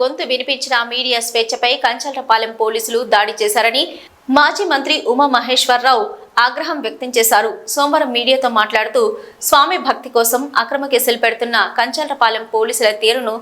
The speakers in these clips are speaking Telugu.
గొంతు వినిపించిన మీడియా స్వేచ్ఛపై కంచలపాలెం పోలీసులు దాడి చేశారని మాజీ మంత్రి ఉమా మహేశ్వరరావు ఆగ్రహం వ్యక్తం చేశారు. సోమవారం మీడియాతో మాట్లాడుతూ స్వామి భక్తి కోసం అక్రమ కేసులు పెడుతున్న కంచలపాలెం పోలీసుల తీరును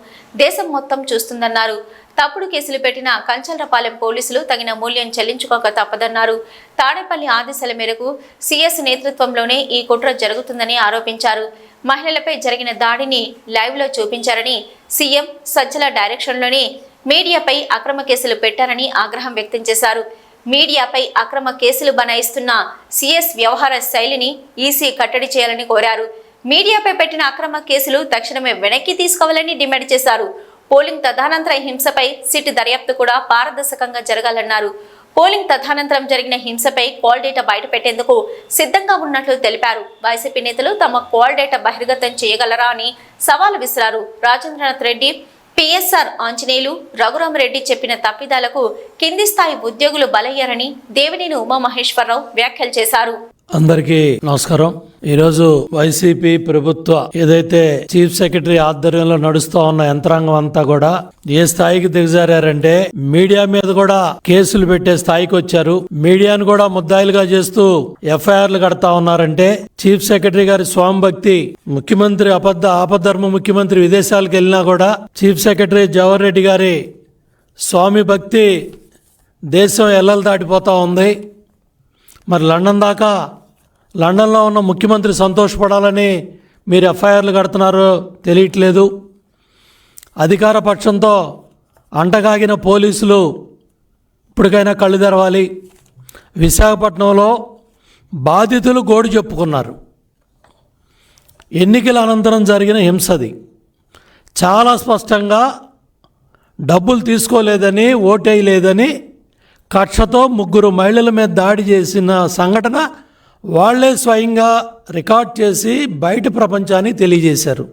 దేశం మొత్తం చూస్తుందన్నారు. తప్పుడు కేసులు పెట్టిన కంచలపాలెం పోలీసులు తగిన మూల్యం చెల్లించుకోక తప్పదన్నారు. తాడేపల్లి ఆదేశాల మేరకు సీఎస్ నేతృత్వంలోనే ఈ కుట్ర జరుగుతుందని ఆరోపించారు. మహిళలపై జరిగిన దాడిని లైవ్లో చూపించారని సీఎం సజ్జల డైరెక్షన్లోనే మీడియాపై అక్రమ కేసులు పెట్టారని ఆగ్రహం వ్యక్తం చేశారు. మీడియాపై అక్రమ కేసులు బనాయిస్తున్న సీఎస్ వ్యవహార శైలిని ఈసీ కట్టడి చేయాలని కోరారు. మీడియాపై పెట్టిన అక్రమ కేసులు తక్షణమే వెనక్కి తీసుకోవాలని డిమాండ్ చేశారు. పోలింగ్ తదనంతర హింసపై సిట్ దర్యాప్తు కూడా పారదర్శకంగా జరగాలన్నారు. పోలింగ్ తదనంతరం జరిగిన హింసపై కాల్ డేటా బయటపెట్టేందుకు సిద్ధంగా ఉన్నట్లు తెలిపారు. వైసీపీ నేతలు తమ కాల్ డేటా బహిర్గతం చేయగలరా అని సవాల్ విసిరారు. Rajendranath Reddy P S R Anjaneyulu Raghurama Reddy చెప్పిన తప్పిదాలకు కింది స్థాయి ఉద్యోగులు బలయ్యారని దేవినేని ఉమామహేశ్వరరావు వ్యాఖ్యలు చేశారు. అందరికీ నమస్కారం. ఈరోజు వైసీపీ ప్రభుత్వ ఏదైతే చీఫ్ సెక్రటరీ ఆధ్వర్యంలో నడుస్తూ ఉన్న యంత్రాంగం అంతా కూడా ఏ స్థాయికి దిగజారంటే మీడియా మీద కూడా కేసులు పెట్టే స్థాయికి వచ్చారు. మీడియాను కూడా ముద్దాయిలుగా చేస్తూ ఎఫ్ఐఆర్లు కడతా ఉన్నారంటే చీఫ్ సెక్రటరీ గారి స్వామి భక్తి ముఖ్యమంత్రి అబద్ధ ఆపద్ధర్మ ముఖ్యమంత్రి విదేశాలకు వెళ్ళినా కూడా చీఫ్ సెక్రటరీ జవహర్ రెడ్డి గారి స్వామి భక్తి దేశం ఎల్లలు దాటిపోతా ఉంది. మరి లండన్ దాకా లండన్లో ఉన్న ముఖ్యమంత్రి సంతోషపడాలని మీరు ఎఫ్ఐఆర్లు కడుతున్నారో తెలియట్లేదు. అధికార పక్షంతో అంటగాగిన పోలీసులు ఇప్పటికైనా కళ్ళు తెరవాలి. విశాఖపట్నంలో బాధితులు గోడు చెప్పుకున్నారు. ఎన్నికల అనంతరం జరిగిన హింసది. చాలా స్పష్టంగా డబ్బులు తీసుకోలేదని ఓటేయలేదని కక్షతో ముగ్గురు మహిళల మీద దాడి చేసిన సంఘటన వాళ్ళే స్వయంగా రికార్డ్ చేసి బయట ప్రపంచానికి తెలియజేశారు.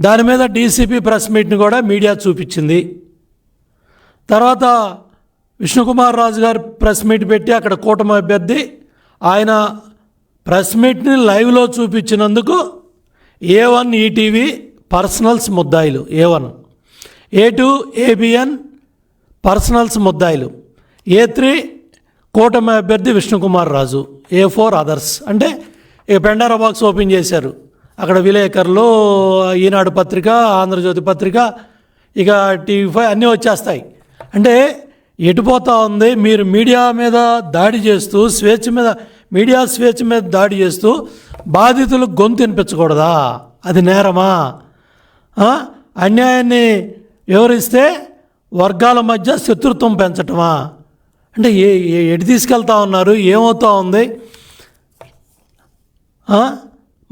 దాని మీద డీసీపీ ప్రెస్ మీట్ని కూడా మీడియా చూపించింది. తర్వాత విష్ణుకుమార్ రాజు గారు ప్రెస్ మీట్ పెట్టి అక్కడ కూటమి అభ్యర్థి ఆయన ప్రెస్ మీట్ని లైవ్లో చూపించినందుకు ఏ వన్ ఈటీవీ పర్సనల్స్ ముద్దాయిలు A one. A two ABN personals ముద్దాయిలు ఏ త్రీ కూటమి అభ్యర్థి Vishnukumar Raju A four others అంటే ఇక పెండారా బాక్స్ ఓపెన్ చేశారు. అక్కడ విలేకరులు ఈనాడు పత్రిక ఆంధ్రజ్యోతి పత్రిక ఇక టీవీ ఫైవ్ అన్నీ వచ్చేస్తాయి. అంటే ఎటుపోతా ఉంది? మీరు మీడియా మీద దాడి చేస్తూ స్వేచ్ఛ మీద మీడియా స్వేచ్ఛ మీద దాడి చేస్తూ బాధితులకు గొంతు వినిపించకూడదా? అది నేరమా? అన్యాయాన్ని వివరిస్తే వర్గాల మధ్య శత్రుత్వం పెంచటమా? అంటే ఏ ఏ- ఎటు తీసుకెళ్తా ఉన్నారు? ఏమవుతా ఉంది?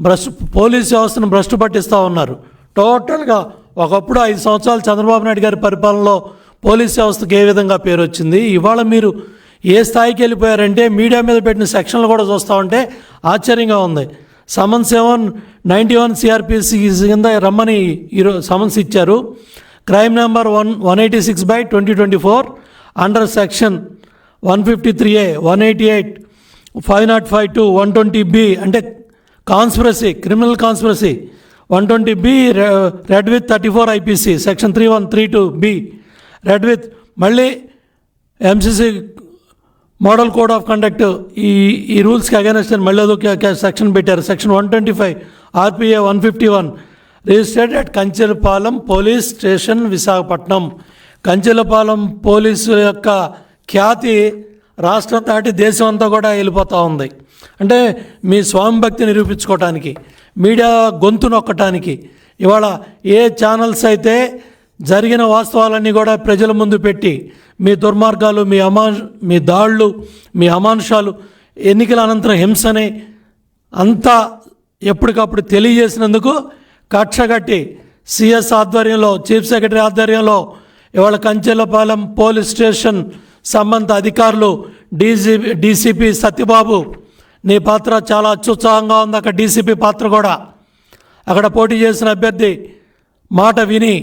భ్రష్ పోలీస్ వ్యవస్థను భ్రష్టు పట్టిస్తూ ఉన్నారు. టోటల్గా ఒకప్పుడు ఐదు సంవత్సరాలు చంద్రబాబు నాయుడు గారి పరిపాలనలో పోలీస్ వ్యవస్థకు ఏ విధంగా పేరు వచ్చింది? ఇవాళ మీరు ఏ స్థాయికి వెళ్ళిపోయారంటే మీడియా మీద పెట్టిన సెక్షన్లు కూడా చూస్తూ ఉంటే ఆశ్చర్యంగా ఉంది. Summon seven ninety one CrPC కింద రమ్మని ఈరోజు సమన్స్ ఇచ్చారు. Crime number one one eighty six by twenty twenty four under section one fifty three A one eighty eight five not five two one twenty B అంటే conspiracy criminal conspiracy. One twenty B read with thirty four IPC section three one three two B. Read with మళ్ళీ MCC model code of conduct ఈ ఈ రూల్స్కి అగేనెస్ట్ అని మళ్ళీ అదొక సెక్షన్ పెట్టారు. Section one twenty five RPA one fifty one. Registered at Kanchelapalem police station Visakhapatnam. Kanchelapalem police యొక్క ఖ్యాతి రాష్ట్రం దాటి దేశం అంతా కూడా వెళ్ళిపోతూ ఉంది. అంటే మీ స్వామి భక్తి నిరూపించుకోవటానికి మీడియా గొంతు నొక్కటానికి ఇవాళ ఏ ఛానల్స్ అయితే జరిగిన వాస్తవాలన్నీ కూడా ప్రజల ముందు పెట్టి మీ దుర్మార్గాలు మీ అమా మీ దాళ్ళు మీ అమానుషాలు ఎన్నికల అనంతరం హింసని అంతా ఎప్పటికప్పుడు తెలియజేసినందుకు కక్షగట్టి సిఎస్ ఆధ్వర్యంలో చీఫ్ సెక్రటరీ ఆధ్వర్యంలో ఇవాళ కంచెలపాలెం పోలీస్ స్టేషన్ సంబంధ అధికారులు డీజీ డీసీపీ సత్యబాబు నీ పాత్ర చాలా అత్యుత్సాహంగా ఉంది. అక్కడ డీసీపీ పాత్ర కూడా. అక్కడ పోటీ చేసిన అభ్యర్థి మాట విని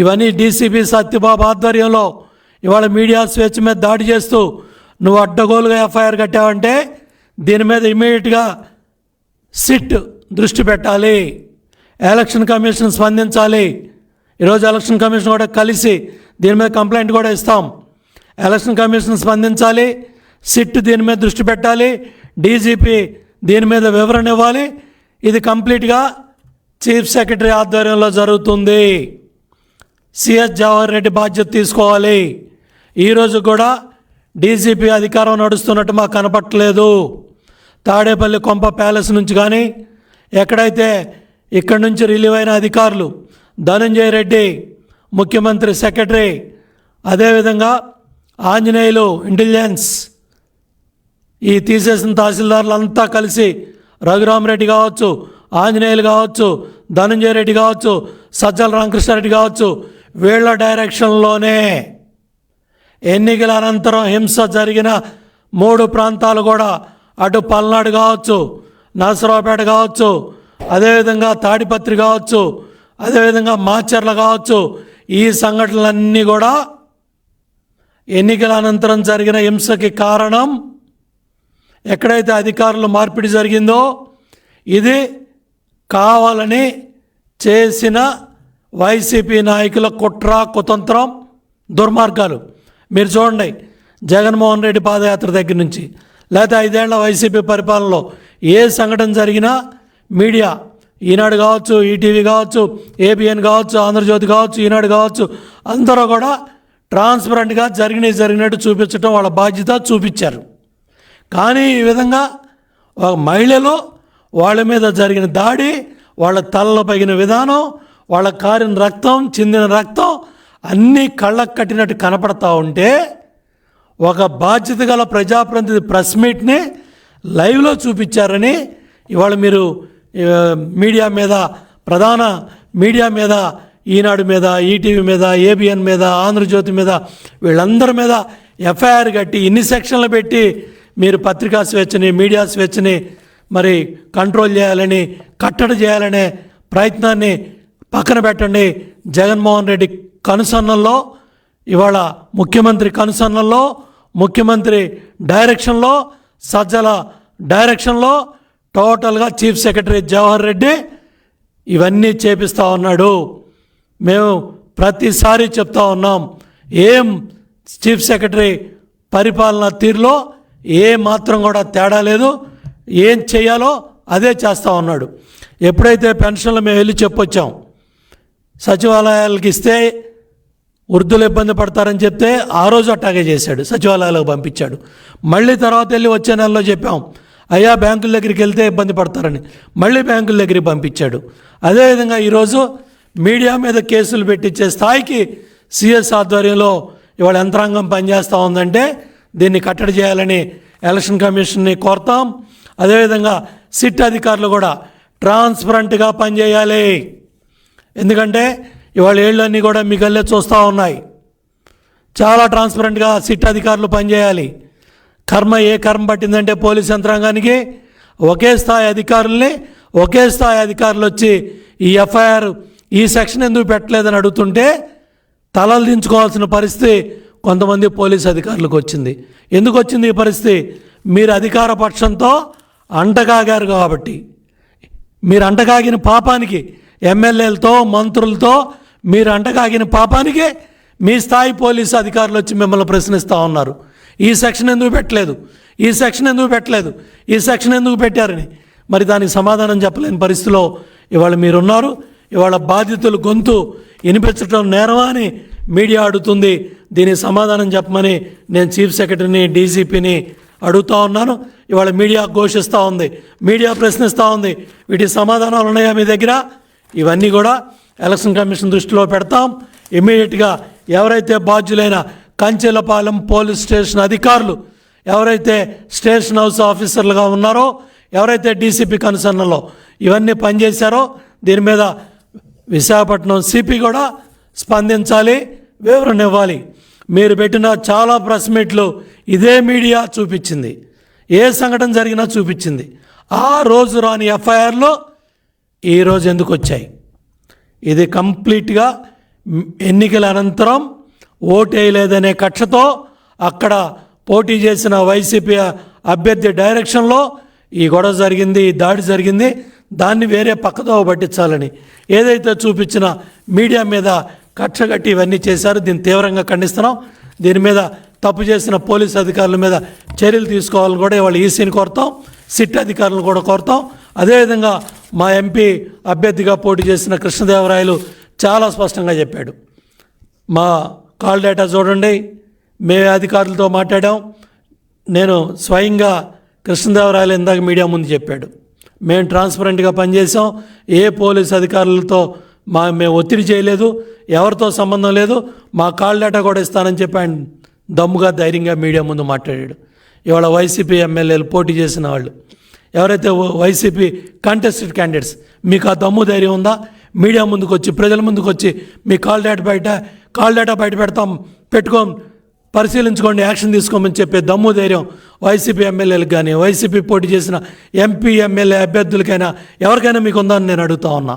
ఇవన్నీ డీసీపీ సత్యబాబు ఆధ్వర్యంలో ఇవాళ మీడియా స్వేచ్ఛ మీద దాడి చేస్తూ నువ్వు అడ్డగోలుగా ఎఫ్ఐఆర్ కట్టావంటే దీని మీద ఇమీడియట్గా సిట్ దృష్టి పెట్టాలి. ఎలక్షన్ కమిషన్ స్పందించాలి. ఈరోజు ఎలక్షన్ కమిషన్ కూడా కలిసి దీని మీద కంప్లైంట్ కూడా ఇస్తాం. ఎలక్షన్ కమిషన్ స్పందించాలి సిట్ దీని మీద దృష్టి పెట్టాలి డీజీపీ దీని మీద వివరణ ఇవ్వాలి. ఇది కంప్లీట్గా చీఫ్ సెక్రటరీ ఆధ్వర్యంలో జరుగుతుంది. సిఎస్ జవహర్ రెడ్డి బాధ్యత తీసుకోవాలి. ఈరోజు కూడా డీజీపీ అధికారం నడుస్తున్నట్టు మాకు కనపట్టలేదు తాడేపల్లి కొంప ప్యాలెస్ నుంచి కానీ ఎక్కడైతే ఇక్కడి నుంచి రిలీవ్ అయిన అధికారులు ధనంజయ రెడ్డి ముఖ్యమంత్రి సెక్రటరీ అదేవిధంగా ఆంజనేయులు ఇంటెలిజెన్స్. ఈ తీసేసిన తహసీల్దార్లు అంతా కలిసి రఘురామరెడ్డి కావచ్చు ఆంజనేయులు కావచ్చు ధనంజయ రెడ్డి కావచ్చు సజ్జల రామకృష్ణారెడ్డి కావచ్చు వీళ్ళ డైరెక్షన్లోనే ఎన్నికల అనంతరం హింస జరిగిన మూడు ప్రాంతాలు కూడా అటు పల్నాడు కావచ్చు నరసరావుపేట కావచ్చు అదేవిధంగా తాడిపత్రి కావచ్చు అదేవిధంగా మాచర్ల కావచ్చు ఈ సంఘటనలన్నీ కూడా ఎన్నికల అనంతరం జరిగిన హింసకి కారణం ఎక్కడైతే అధికారులు మార్పిడి జరిగిందో ఇది కావాలని చేసిన వైసీపీ నాయకుల కుట్ర కుతంత్రం దుర్మార్గాలు. మీరు చూడండి జగన్మోహన్ రెడ్డి పాదయాత్ర దగ్గర నుంచి. లేకపోతే ఐదేళ్ళ వైసీపీ పరిపాలనలో ఏ సంఘటన జరిగినా మీడియా ఈనాడు కావచ్చు ఈటీవీ కావచ్చు ఏబిఎన్ కావచ్చు ఆంధ్రజ్యోతి కావచ్చు ఈనాడు కావచ్చు అందరూ కూడా ట్రాన్స్పరెంట్గా జరిగినవి జరిగినట్టు చూపించడం వాళ్ళ బాధ్యత చూపించారు. కానీ ఈ విధంగా ఒక మహిళలు వాళ్ళ మీద జరిగిన దాడి వాళ్ళ తలలో పగిన విధానం వాళ్ళ కారిన రక్తం చెందిన రక్తం అన్నీ కళ్ళకు కట్టినట్టు కనపడతా ఉంటే ఒక బాధ్యత గల ప్రజాప్రతినిధి ప్రెస్ మీట్ని లైవ్లో చూపించారని ఇవాళ మీరు మీడియా మీద ప్రధాన మీడియా మీద ఈనాడు మీద ఈటీవీ మీద ఏబిఎన్ మీద ఆంధ్రజ్యోతి మీద వీళ్ళందరి మీద ఎఫ్ఐఆర్ కట్టి ఇన్ని సెక్షన్లు పెట్టి మీరు పత్రికా స్వేచ్ఛని మీడియా స్వేచ్ఛని మరి కంట్రోల్ చేయాలని కట్టడి చేయాలనే ప్రయత్నాన్ని పక్కన పెట్టండి. జగన్మోహన్ రెడ్డి కనుసన్నల్లో ఇవాళ ముఖ్యమంత్రి కనుసన్నల్లో ముఖ్యమంత్రి డైరెక్షన్లో సజ్జల డైరెక్షన్లో టోటల్గా చీఫ్ సెక్రటరీ జవహర్ రెడ్డి ఇవన్నీ చేపిస్తూ ఉన్నాడు. మేము ప్రతిసారి చెప్తా ఉన్నాం ఏం చీఫ్ సెక్రటరీ పరిపాలన తీరులో ఏ మాత్రం కూడా తేడా లేదు ఏం చేయాలో అదే చేస్తూ ఉన్నాడు. ఎప్పుడైతే పెన్షన్లు మేము వెళ్ళి చెప్పొచ్చాం సచివాలయాలకు ఇస్తే వృద్ధులు ఇబ్బంది పడతారని చెప్తే ఆ రోజు అట్టాగే చేశాడు సచివాలయాలకు పంపించాడు. మళ్ళీ తర్వాత వెళ్ళి వచ్చే నెలలో చెప్పాం అయ్యా బ్యాంకుల దగ్గరికి వెళ్తే ఇబ్బంది పడతారని. మళ్ళీ బ్యాంకుల దగ్గరికి పంపించాడు. అదేవిధంగా ఈరోజు మీడియా మీద కేసులు పెట్టించే స్థాయికి సిఎస్ ఆధ్వర్యంలో ఇవాళ యంత్రాంగం పనిచేస్తూ ఉందంటే దీన్ని కట్టడి చేయాలని ఎలక్షన్ కమిషన్ని కోరుతాం. అదేవిధంగా సిట్ అధికారులు కూడా ట్రాన్స్పరెంట్గా పనిచేయాలి. ఎందుకంటే ఇవాళ ఏళ్ళన్నీ కూడా మీ గల్లే చూస్తూ ఉన్నాయి. చాలా ట్రాన్స్పరెంట్గా సిట్ అధికారులు పనిచేయాలి. కర్మ ఏ కర్మ పట్టిందంటే పోలీస్ యంత్రాంగానికి ఒకే స్థాయి అధికారుల్ని ఒకే స్థాయి అధికారులు వచ్చి ఈ ఎఫ్ఐఆర్ ఈ సెక్షన్ ఎందుకు పెట్టలేదని అడుగుతుంటే తలలు దించుకోవాల్సిన పరిస్థితి కొంతమంది పోలీస్ అధికారులకు వచ్చింది. ఎందుకు వచ్చింది ఈ పరిస్థితి? మీరు అధికార పక్షంతో అంటకాగారు కాబట్టి. మీరు అంటకాగిన పాపానికి ఎమ్మెల్యేలతో మంత్రులతో మీరు అంటకాగిన పాపానికే మీ స్థాయి పోలీసు అధికారులు వచ్చి మిమ్మల్ని ప్రశ్నిస్తూ ఉన్నారు. ఈ సెక్షన్ ఎందుకు పెట్టలేదు? ఈ సెక్షన్ ఎందుకు పెట్టలేదు? ఈ సెక్షన్ ఎందుకు పెట్టారని. మరి దానికి సమాధానం చెప్పలేని పరిస్థితిలో ఇవాళ మీరున్నారు. ఇవాళ బాధితులు గొంతు వినిపించడం నేరమా అని మీడియా అడుగుతుంది. దీనికి సమాధానం చెప్పమని నేను చీఫ్ సెక్రటరీని డీజీపీని అడుగుతూ ఉన్నాను. ఇవాళ మీడియా ఘోషిస్తూ ఉంది. మీడియా ప్రశ్నిస్తూ ఉంది. వీటి సమాధానాలు ఉన్నాయా మీ దగ్గర? ఇవన్నీ కూడా ఎలక్షన్ కమిషన్ దృష్టిలో పెడతాం. ఇమీడియట్గా ఎవరైతే బాధ్యులైన కంచెలపాలెం పోలీస్ స్టేషన్ అధికారులు ఎవరైతే స్టేషన్ హౌస్ ఆఫీసర్లుగా ఉన్నారో ఎవరైతే డీసీపీ కన్సర్న్లో ఇవన్నీ పనిచేశారో దీని మీద విశాఖపట్నం సిపి కూడా స్పందించాలి వివరణ ఇవ్వాలి. మీరు పెట్టిన చాలా ప్రెస్ మీట్లు ఇదే మీడియా చూపించింది. ఏ సంఘటన జరిగినా చూపించింది. ఆ రోజు రాని ఎఫ్ఐఆర్లో ఈరోజు ఎందుకు వచ్చాయి? ఇది కంప్లీట్గా ఎన్నికల అనంతరం ఓటేయలేదనే కక్షతో అక్కడ పోటీ చేసిన వైసీపీ అభ్యర్థి డైరెక్షన్లో ఈ గొడవ జరిగింది ఈ దాడి జరిగింది. దాన్ని వేరే పక్కదోవ పట్టించాలని. ఏదైతే చూపించిన మీడియా మీద కక్షగట్టి ఇవన్నీ చేశారో దీన్ని తీవ్రంగా ఖండిస్తున్నాం. దీని మీద తప్పు చేసిన పోలీస్ అధికారుల మీద చర్యలు తీసుకోవాలని కూడా ఇవాళ ఈసీని కోరుతాం. సిట్ అధికారులను కూడా కోరుతాం. అదేవిధంగా మా ఎంపీ అభ్యర్థిగా పోటీ చేసిన కృష్ణదేవరాయలు చాలా స్పష్టంగా చెప్పాడు. మా కాల్ డేటా చూడండి. మేము అధికారులతో మాట్లాడాం. నేను స్వయంగా కృష్ణదేవరాయలు ఇందాక మీడియా ముందు చెప్పాడు. మేము ట్రాన్స్పరెంట్గా పనిచేసాం ఏ పోలీస్ అధికారులతో మా మేము ఒత్తిడి చేయలేదు. ఎవరితో సంబంధం లేదు. మా కాల్ డేటా కూడా ఇస్తానని చెప్పి ఆయన దమ్ముగా ధైర్యంగా మీడియా ముందు మాట్లాడాడు. ఇవాళ వైసీపీ ఎమ్మెల్యేలు పోటీ చేసిన వాళ్ళు. ఎవరైతే వైసీపీ కంటెస్టెడ్ క్యాండిడేట్స్ మీకు ఆ దమ్ము ధైర్యం ఉందా? మీడియా ముందుకు వచ్చి ప్రజల ముందుకు వచ్చి మీ కాల్ డేటా బయట కాల్ డేటా బయట పెడతాం పెట్టుకోం. పరిశీలించుకోండి యాక్షన్ తీసుకోమని చెప్పే దమ్ము ధైర్యం వైసీపీ ఎమ్మెల్యేలకు కానీ వైసీపీ పోటీ చేసిన ఎంపీ ఎమ్మెల్యే అభ్యర్థులకైనా ఎవరికైనా మీకు ఉందని నేను అడుగుతా ఉన్నా.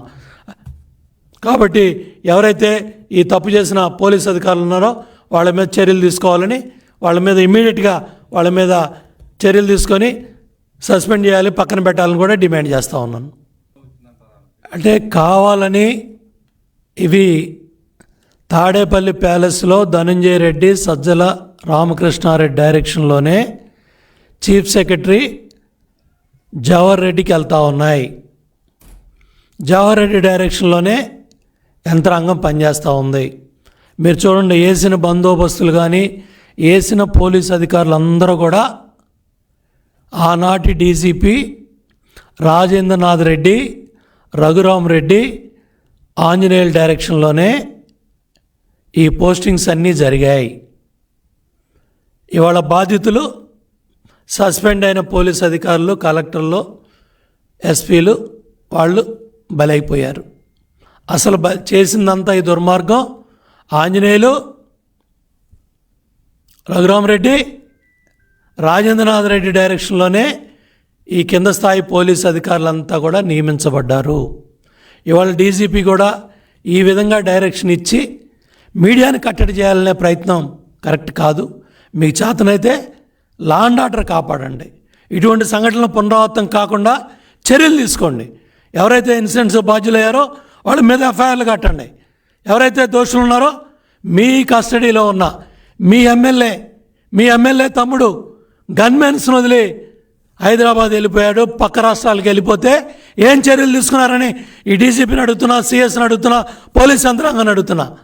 కాబట్టి ఎవరైతే ఈ తప్పు చేసిన పోలీస్ అధికారులు ఉన్నారో వాళ్ళ మీద చర్యలు తీసుకోవాలని వాళ్ళ మీద ఇమీడియట్గా వాళ్ళ మీద చర్యలు తీసుకొని సస్పెండ్ చేయాలి పక్కన పెట్టాలని కూడా డిమాండ్ చేస్తూ ఉన్నాను. అంటే కావాలని ఇవి తాడేపల్లి ప్యాలెస్లో ధనంజయ రెడ్డి సజ్జల రామకృష్ణారెడ్డి డైరెక్షన్లోనే చీఫ్ సెక్రటరీ జవహర్ రెడ్డికి వెళ్తూ ఉన్నాయి. జవహర్ రెడ్డి డైరెక్షన్లోనే యంత్రాంగం పనిచేస్తూ ఉంది. మీరు చూడండి వేసిన బందోబస్తులు కానీ వేసిన పోలీస్ అధికారులు అందరూ కూడా ఆనాటి డీజీపీ రాజేంద్రనాథ్ రెడ్డి రఘురామ్ రెడ్డి ఆంజనేయుల డైరెక్షన్లోనే ఈ పోస్టింగ్స్ అన్నీ జరిగాయి. ఇవాళ బాధితులు సస్పెండ్ అయిన పోలీస్ అధికారులు కలెక్టర్లు ఎస్పీలు వాళ్ళు బలైపోయారు. అసలు బ చేసిందంతా ఈ దుర్మార్గం ఆంజనేయులు రఘురామరెడ్డి రాజేంద్రనాథ్ రెడ్డి డైరెక్షన్లోనే ఈ కింద స్థాయి పోలీస్ అధికారులంతా కూడా నియమించబడ్డారు. ఇవాళ డీజీపీ కూడా ఈ విధంగా డైరెక్షన్ ఇచ్చి మీడియాని కట్టడి చేయాలనే ప్రయత్నం కరెక్ట్ కాదు. మీ చేతనైతే లా అండ్ ఆర్డర్ కాపాడండి. ఇటువంటి సంఘటనలు పునరావృతం కాకుండా చర్యలు తీసుకోండి. ఎవరైతే ఇన్సిడెంట్స్ బాధ్యులయ్యారో వాళ్ళ మీద ఎఫ్ఐఆర్లు కట్టండి. ఎవరైతే దోషులు ఉన్నారో మీ కస్టడీలో ఉన్న మీ ఎమ్మెల్యే మీ ఎమ్మెల్యే తమ్ముడు గన్మెన్స్ను వదిలి హైదరాబాద్ వెళ్ళిపోయాడు పక్క రాష్ట్రాలకు వెళ్ళిపోతే ఏం చర్యలు తీసుకున్నారని ఈ డీసీపీని అడుగుతున్నా సిఎస్ని అడుగుతున్నా పోలీస్ యంత్రాంగాన్ని అడుగుతున్నా.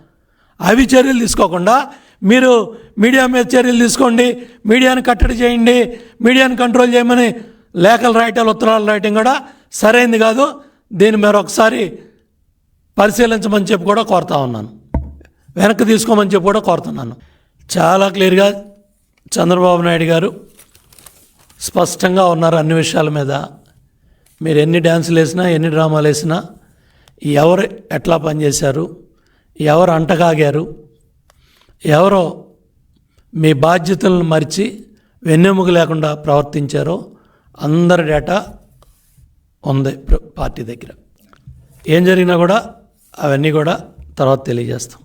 అవి చర్యలు తీసుకోకుండా మీరు మీడియా మీద చర్యలు తీసుకోండి మీడియాని కట్టడి చేయండి మీడియాని కంట్రోల్ చేయమని లేఖలు రాయటాలు ఉత్తరాలు రాయటం కూడా సరైంది కాదు. దీన్ని మీరు ఒకసారి పరిశీలించమని చెప్పి కూడా కోరుతా ఉన్నాను. వెనక్కి తీసుకోమని చెప్పి కూడా కోరుతున్నాను. చాలా క్లియర్గా చంద్రబాబు నాయుడు గారు స్పష్టంగా ఉన్నారు అన్ని విషయాల మీద. మీరు ఎన్ని డ్యాన్సులు వేసినా ఎన్ని డ్రామాలు వేసినా ఎవరు ఎట్లా పనిచేశారు ఎవరు అంటగాగారు? ఎవరో మీ బాధ్యతలను మరిచి వెన్నెముక లేకుండా ప్రవర్తించారో అందరి డేటా ఉంది పార్టీ దగ్గర. ఏం జరిగినా కూడా అవన్నీ కూడా తర్వాత తెలియజేస్తాం.